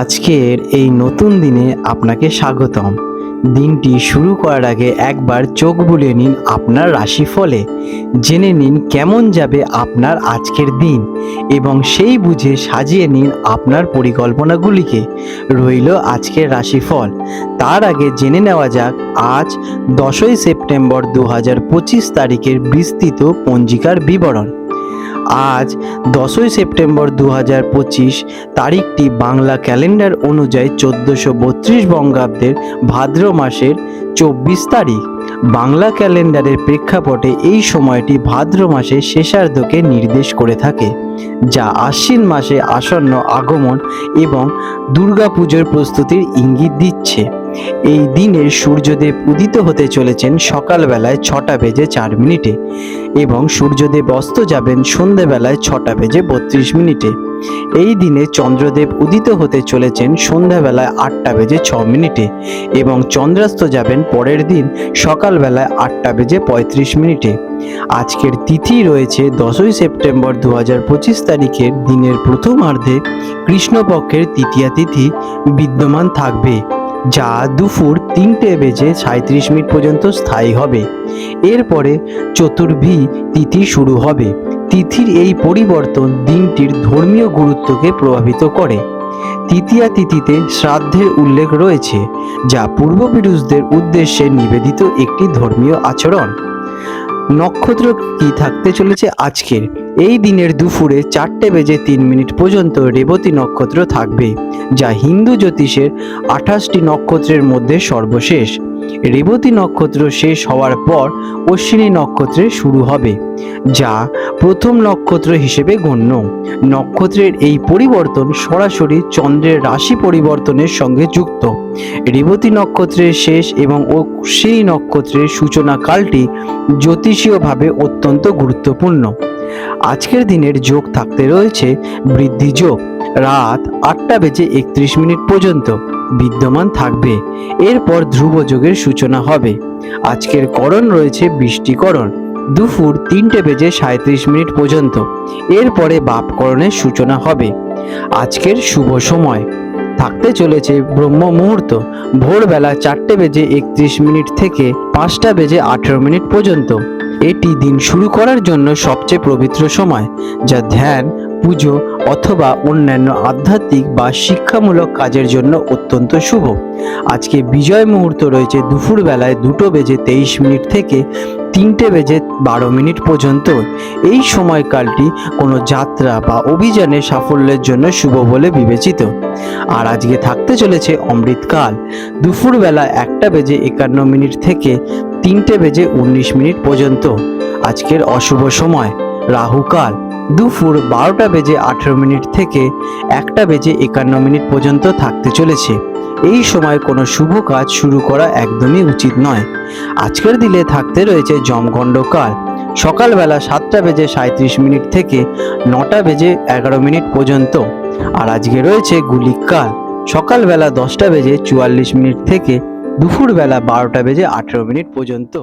আজকের এই নতুন দিনে আপনাকে স্বাগতম। দিনটি শুরু করার আগে একবার চোখ বুলিয়ে নিন আপনার রাশিফলে। জেনে নিন কেমন যাবে আপনার আজকের দিন এবং সেই বুঝে সাজিয়ে নিন আপনার পরিকল্পনাগুলিকে। রইল আজকের রাশিফল। তার আগে জেনে নেওয়া যাক, আজ দশই সেপ্টেম্বর দু হাজার পঁচিশ তারিখের বিস্তৃত পঞ্জিকার বিবরণ। আজ দশই সেপ্টেম্বর দু হাজার পঁচিশ তারিখটি বাংলা ক্যালেন্ডার অনুযায়ী চোদ্দোশো বত্রিশ বঙ্গাব্দের ভাদ্র মাসের চব্বিশ তারিখ। বাংলা ক্যালেন্ডারের প্রেক্ষাপটে এই সময়টি ভাদ্র মাসের শেষার্ধকে নির্দেশ করে থাকে, যা আশ্বিন মাসে আসন্ন আগমন এবং দুর্গাপুজোর প্রস্তুতির ইঙ্গিত দিচ্ছে। এই দিনে সূর্যদেব উদিত হতে চলেছেন সকালবেলায় ছটা বেজে চার মিনিটে এবং সূর্যদেব অস্ত যাবেন সন্ধেবেলায় ছটা বেজে বত্রিশ মিনিটে। এই দিনে চন্দ্রদেব উদিত হতে চলেছেন সন্ধ্যাবেলায় আটটা বেজে ছ মিনিটে এবং চন্দ্রাস্ত যাবেন পরের দিন সকালবেলায় আটটা বেজে পঁয়ত্রিশ মিনিটে। আজকের তিথি রয়েছে দশই সেপ্টেম্বর দু হাজার পঁচিশ তারিখের দিনের প্রথমার্ধে কৃষ্ণপক্ষের তৃতীয়া তিথি বিদ্যমান থাকবে, যা দুপুর তিনটে বেজে সাঁত্রিশ মিনিট পর্যন্ত স্থায়ী হবে। এরপরে চতুর্ভী তিথি শুরু হবে। তিথির এই পরিবর্তন দিনটির ধর্মীয় গুরুত্বকে প্রভাবিত করে। তৃতীয়া তিথিতে শ্রাদ্ধের উল্লেখ রয়েছে, যা পূর্বপুরুষদের উদ্দেশ্যে নিবেদিত একটি ধর্মীয় আচরণ। নক্ষত্র কি থাকতে চলেছে আজকের? এই দিনের দুপুরে চারটে বেজে তিন মিনিট পর্যন্ত রেবতী নক্ষত্র থাকবে, যা হিন্দু জ্যোতিষের আঠাশটি নক্ষত্রের মধ্যে সর্বশেষ। রেবতী নক্ষত্র শেষ হওয়ার পর অশ্বিনী নক্ষত্রের শুরু হবে, যা প্রথম নক্ষত্র হিসেবে গণ্য। নক্ষত্রের এই পরিবর্তন সরাসরি চন্দ্রের রাশি পরিবর্তনের সঙ্গে যুক্ত। রেবতী নক্ষত্রের শেষ এবং অশ্বিনী নক্ষত্রের সূচনা কালটি জ্যোতিষীয়ভাবে অত্যন্ত গুরুত্বপূর্ণ। আজকের দিনের যোগ থাকতে রয়েছে বৃদ্ধি যোগ। রাত আটটা বেজে একত্রিশ মিনিট পর্যন্ত বিদ্যমান থাকবে। এরপর ধ্রুব যোগের সূচনা হবে। আজকের করণ রয়েছে বৃষ্টিকরণ। দুপুর তিনটে বেজে সাঁত্রিশ মিনিট পর্যন্ত। এরপরে বাপকরণের সূচনা হবে। আজকের শুভ সময়। থাকতে চলেছে ব্রহ্ম মুহূর্ত। ভোরবেলা চারটে বেজে একত্রিশ মিনিট থেকে পাঁচটা বেজে আঠেরো মিনিট পর্যন্ত। এটি দিন শুরু করার জন্য সবচেয়ে পবিত্র সময়, যা ধ্যান, পুজো অথবা অন্যান্য আধ্যাত্মিক বা শিক্ষামূলক কাজের জন্য অত্যন্ত শুভ। আজকে বিজয় মুহূর্ত রয়েছে দুপুর বেলায় দুটো বেজে তেইশ মিনিট থেকে তিনটে বেজে বারো মিনিট পর্যন্ত। এই সময়কালটি কোনো যাত্রা বা অভিযানে সাফল্যের জন্য শুভ বলে বিবেচিত। আর আজকে থাকতে চলেছে অমৃতকাল। দুপুরবেলা একটা বেজে একান্ন মিনিট থেকে তিনটে বেজে উনিশ মিনিট পর্যন্ত। আজকের অশুভ সময়। রাহুকাল। দুপুর বারোটা বেজে আঠেরো মিনিট থেকে একটা বেজে একান্ন মিনিট পর্যন্ত থাকতে চলেছে। এই সময় কোনো শুভ কাজ শুরু করা একদমই উচিত নয়। আজকের দিনে থাকতে রয়েছে জমগণ্ডকাল সকালবেলা সাতটা বেজে সাঁত্রিশ মিনিট থেকে নটা বেজে এগারো মিনিট পর্যন্ত। আর আজকে রয়েছে গুলিকাল সকালবেলা দশটা বেজে চুয়াল্লিশ মিনিট থেকে দুপুরবেলা বারোটা বেজে আঠেরো মিনিট পর্যন্ত।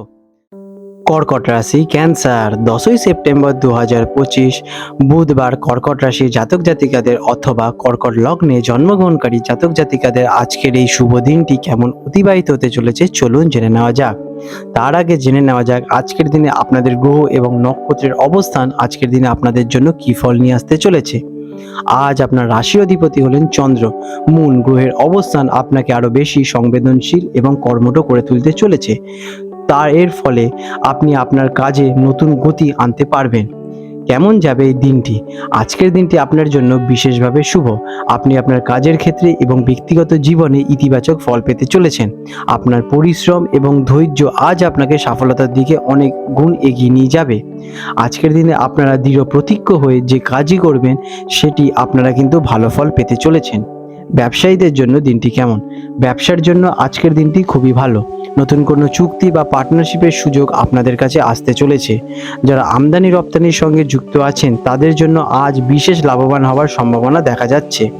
কর্কট রাশি ক্যান্সার, দশই সেপ্টেম্বর দু হাজার পঁচিশ, বুধবার কর্কট রাশি জাতক জাতিকাদের অথবা কর্কট লগ্নে জন্মগ্রহণকারী জাতক জাতিকাদের আজকের এই শুভ দিনটি কেমন অতিবাহিত হতে চলেছে চলুন জেনে নেওয়া যাক। তার আগে জেনে নেওয়া যাক আজকের দিনে আপনাদের গ্রহ এবং নক্ষত্রের অবস্থান, আজকের দিনে আপনাদের জন্য কী ফল নিয়ে আসতে চলেছে। আজ আপনার রাশি অধিপতি হলেন চন্দ্র। মূল গ্রহের অবস্থান আপনাকে আরও বেশি সংবেদনশীল এবং কর্মঠ করে তুলতে চলেছে। তার এর ফলে আপনি আপনার কাজে নতুন গতি আনতে পারবেন। কেমন যাবে এই দিনটি? আজকের দিনটি আপনার জন্য বিশেষভাবে শুভ। আপনি আপনার কাজের ক্ষেত্রে এবং ব্যক্তিগত জীবনে ইতিবাচক ফল পেতে চলেছেন। আপনার পরিশ্রম এবং ধৈর্য আজ আপনাকে সফলতার দিকে অনেক গুণ এগিয়ে নিয়ে যাবে। আজকের দিনে আপনারা দৃঢ় প্রতিজ্ঞ হয়ে যে কাজই করবেন, সেটি আপনারা কিন্তু ভালো ফল পেতে চলেছেন। ব্যবসায়ীদের জন্য দিনটি কেমন? ব্যবসার জন্য আজকের দিনটি খুবই ভালো। নতুন কোনো চুক্তি বা পার্টনারশিপের সুযোগ আপনাদের কাছে আসতে চলেছে। যারা আমদানি রপ্তানির সঙ্গে যুক্ত আছেন, তাদের জন্য আজ বিশেষ লাভবান হওয়ার সম্ভাবনা দেখা যাচ্ছে।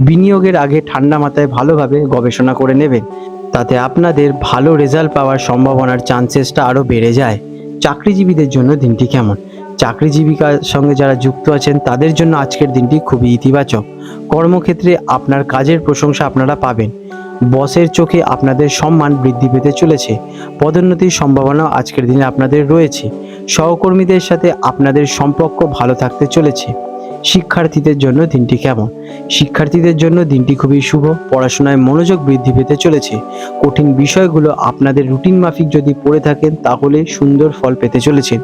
বিনিয়োগের আগে ঠান্ডা মাথায় ভালোভাবে গবেষণা করে নেবেন। তাতে আপনাদের ভালো রেজাল্ট পাওয়ার সম্ভাবনার চান্সেসটা আরও বেড়ে যায়। চাকরিজীবীদের জন্য দিনটি কেমন? চাকরিজীবিকার সঙ্গে যারা যুক্ত আছেন, তাদের জন্য আজকের দিনটি খুবই ইতিবাচক। কর্মক্ষেত্রে আপনার কাজের প্রশংসা আপনারা পাবেন। বসের চোখে আপনাদের সম্মান বৃদ্ধি পেতে চলেছে। পদোন্নতির সম্ভাবনাও আজকের দিনে আপনাদের রয়েছে। সহকর্মীদের সাথে আপনাদের সম্পর্ক ভালো থাকতে চলেছে। শিক্ষার্থীদের জন্য দিনটি কেমন? শিক্ষার্থীদের জন্য দিনটি খুবই শুভ। পড়াশোনায় মনোযোগ বৃদ্ধি পেতে চলেছে। কঠিন বিষয়গুলো আপনাদের রুটিন মাফিক যদি পড়ে থাকেন, তাহলে সুন্দর ফল পেতে চলেছে।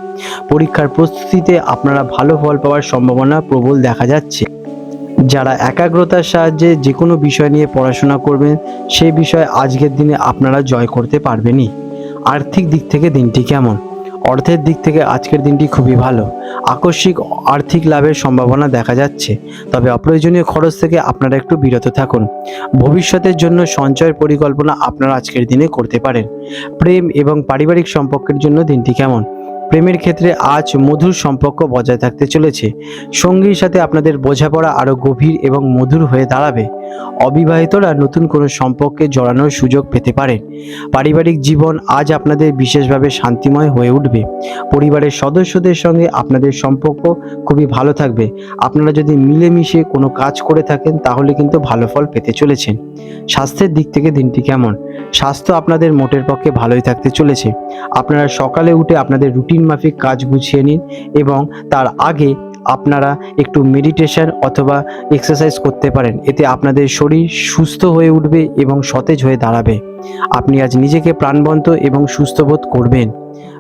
পরীক্ষার প্রস্তুতিতে আপনারা ভালো ফল পাওয়ার সম্ভাবনা প্রবল দেখা যাচ্ছে। যারা একাগ্রতার সাহায্যে যে কোনো বিষয় নিয়ে পড়াশোনা করবেন, সেই বিষয়ে আজকের দিনে আপনারা জয় করতে পারবেনই। আর্থিক দিক থেকে দিনটি কেমন? অর্থের দিক থেকে আজকের দিনটি খুবই ভালো। আকস্মিক আর্থিক লাভের সম্ভাবনা দেখা যাচ্ছে। তবে অপ্রয়োজনীয় খরচ থেকে আপনারা একটু বিরত থাকুন। ভবিষ্যতের জন্য সঞ্চয়ের পরিকল্পনা আপনারা আজকের দিনে করতে পারেন। প্রেম এবং পারিবারিক সম্পর্কের জন্য দিনটি কেমন? প্রেমের ক্ষেত্রে আজ মধুর সম্পর্ক বজায় থাকতে চলেছে। সঙ্গীর সাথে আপনাদের বোঝাপড়া আরও গভীর এবং মধুর হয়ে দাঁড়াবে। অবিবাহিতরা নতুন কোনো সম্পর্কে জড়ানোর সুযোগ পেতে পারেন পারিবারিক জীবন আজ আপনাদের বিশেষভাবে শান্তিময় হয়ে উঠবে। পরিবারের সদস্যদের সঙ্গে আপনাদের সম্পর্ক খুবই ভালো থাকবে। আপনারা যদি মিলেমিশে কোনো কাজ করে থাকেন, তাহলে কিন্তু ভালো ফল পেতে চলেছেন। স্বাস্থ্যের দিক থেকে দিনটি কেমন? স্বাস্থ্য আপনাদের মোটের পক্ষে ভালোই থাকতে চলেছে। আপনারা সকালে উঠে আপনাদের রুটিন মাফিক কাজ গুছিয়ে নিন এবং তার আগে আপনারা একটু মেডিটেশন অথবা এক্সারসাইজ করতে পারেন। এতে আপনাদের শরীর সুস্থ হয়ে উঠবে এবং সতেজ হয়ে দাঁড়াবে। আপনি আজ নিজেকে প্রাণবন্ত এবং সুস্থ বোধ করবেন।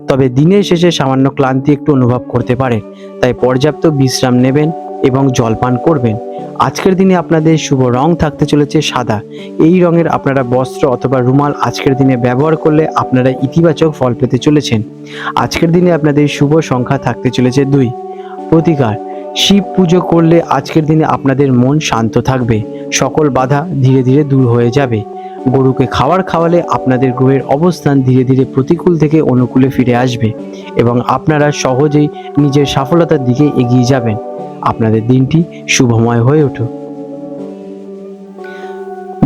তবে দিনের শেষে সামান্য ক্লান্তি একটু অনুভব করতে পারে তাই পর্যাপ্ত বিশ্রাম নেবেন এবং জলপান করবেন। আজকের দিনে আপনাদের শুভ রং থাকতে চলেছে সাদা। এই রঙের আপনারা বস্ত্র অথবা রুমাল আজকের দিনে ব্যবহার করলে আপনারা ইতিবাচক ফল পেতে চলেছেন। আজকের দিনে আপনাদের শুভ সংখ্যা থাকতে চলেছে দুই। প্রতিকার শিব পুজো করলে আজকের দিনে আপনাদের মন শান্ত থাকবে। সকল বাধা ধীরে ধীরে দূর হয়ে যাবে। গরুকে খাবার খাওয়ালে আপনাদের গ্রহের অবস্থান ধীরে ধীরে প্রতিকূল থেকে অনুকূলে ফিরে আসবে এবং আপনারা সহজেই নিজের সফলতার দিকে এগিয়ে যাবেন। আপনাদের দিনটি শুভময় হয়ে উঠুক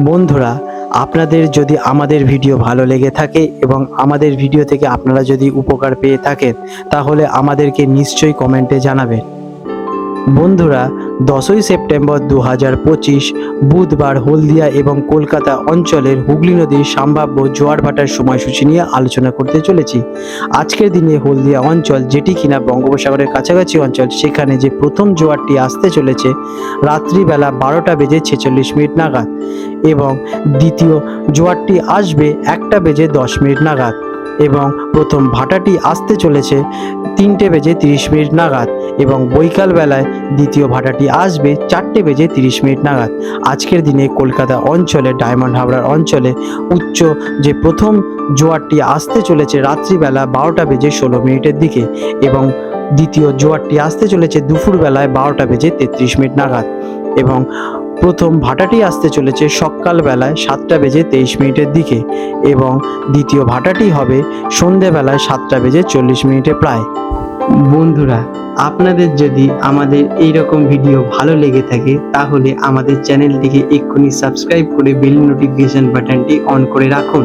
বন্ধুরা আপনাদের যদি আমাদের ভিডিও ভালো লেগে থাকে এবং আমাদের ভিডিও থেকে আপনারা যদি উপকার পেয়ে থাকেন, তাহলে আমাদেরকে নিশ্চয়ই কমেন্টে জানাবেন। বন্ধুরা, দশই সেপ্টেম্বর দু হাজার পঁচিশ বুধবার হলদিয়া এবং কলকাতা অঞ্চলের হুগলি নদীর সম্ভাব্য জোয়ার ভাটার সময়সূচি নিয়ে আলোচনা করতে চলেছি। আজকের দিনে হলদিয়া অঞ্চল যেটি কিনা বঙ্গোপসাগরের কাছাকাছি অঞ্চল, সেখানে যে প্রথম জোয়ারটি আসতে চলেছে, রাত্রিবেলা বারোটা বেজে ছেচল্লিশ মিনিট নাগাদ এবং দ্বিতীয় জোয়ারটি আসবে একটা বেজে দশ মিনিট নাগাদ এবং প্রথম ভাটাটি আসতে চলেছে তিনটে বেজে তিরিশ মিনিট নাগাদ এবং বৈকাল বেলায় দ্বিতীয় ভাটাটি আসবে চারটে বেজে তিরিশ মিনিট নাগাদ। আজকের দিনে কলকাতা অঞ্চলে, ডায়মন্ড হাবড়ার অঞ্চলে উচ্চ যে প্রথম জোয়ারটি আসতে চলেছে রাত্রিবেলা বারোটা বেজে ষোলো মিনিটের দিকে এবং দ্বিতীয় জোয়ারটি আসতে চলেছে দুপুরবেলায় বারোটা বেজে তেত্রিশ মিনিট নাগাদ এবং প্রথম ভাটাটি আসতে চলেছে সকালবেলায় সাতটা বেজে তেইশ মিনিটের দিকে এবং দ্বিতীয় ভাটাটি হবে সন্ধেবেলায় সাতটা বেজে চল্লিশ মিনিটে প্রায়। বন্ধুরা, আপনাদের যদি আমাদের এই রকম ভিডিও ভালো লেগে থাকে, তাহলে আমাদের চ্যানেলটিকে এক্ষুনি সাবস্ক্রাইব করে বেল নোটিফিকেশন বাটনটি অন করে রাখুন।